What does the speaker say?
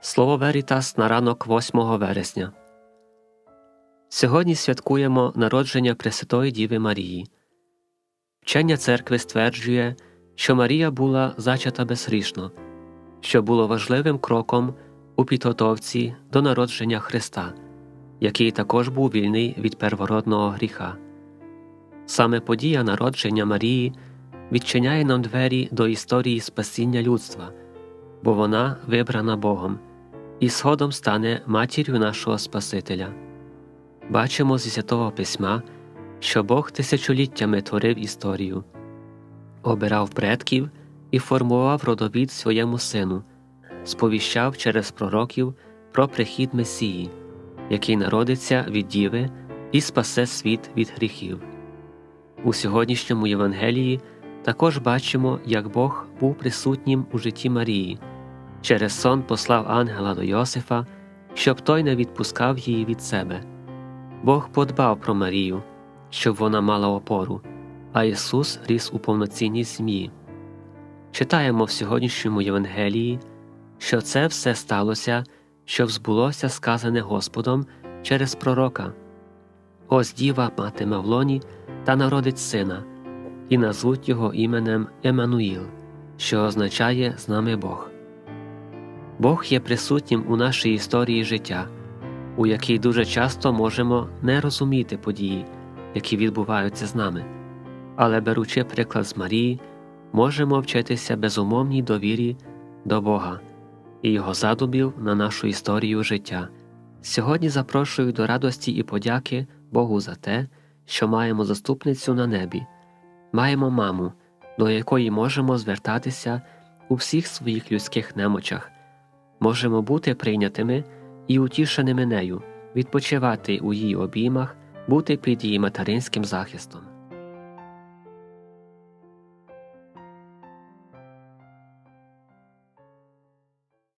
Слово Верітас на ранок 8 вересня. Сьогодні святкуємо народження Пресвятої Діви Марії. Вчення церкви стверджує, що Марія була зачата безгрішно, що було важливим кроком у підготовці до народження Христа, який також був вільний від первородного гріха. Саме подія народження Марії відчиняє нам двері до історії спасіння людства, бо вона вибрана Богом і згодом стане матір'ю нашого Спасителя. Бачимо зі святого письма, що Бог тисячоліттями творив історію, обирав предків і формував родовід своєму сину, сповіщав через пророків про прихід Месії, який народиться від Діви і спасе світ від гріхів. У сьогоднішньому Євангелії також бачимо, як Бог був присутнім у житті Марії, через сон послав ангела до Йосифа, щоб той не відпускав її від себе. Бог подбав про Марію, щоб вона мала опору, а Ісус ріс у повноцінній сім'ї. Читаємо в сьогоднішньому Євангелії, що це все сталося, щоб збулося сказане Господом через пророка. Ось діва матиме в лоні та народить сина, і назвуть його іменем Еммануїл, що означає з нами Бог. Бог є присутнім у нашій історії життя, у якій дуже часто можемо не розуміти події, які відбуваються з нами, але, беручи приклад з Марії, можемо вчитися безумовній довірі до Бога і Його задумів на нашу історію життя. Сьогодні запрошую до радості і подяки Богу за те, що маємо заступницю на небі, маємо маму, до якої можемо звертатися у всіх своїх людських немочах, можемо бути прийнятими і утішеними нею, відпочивати у її обіймах, бути під її материнським захистом.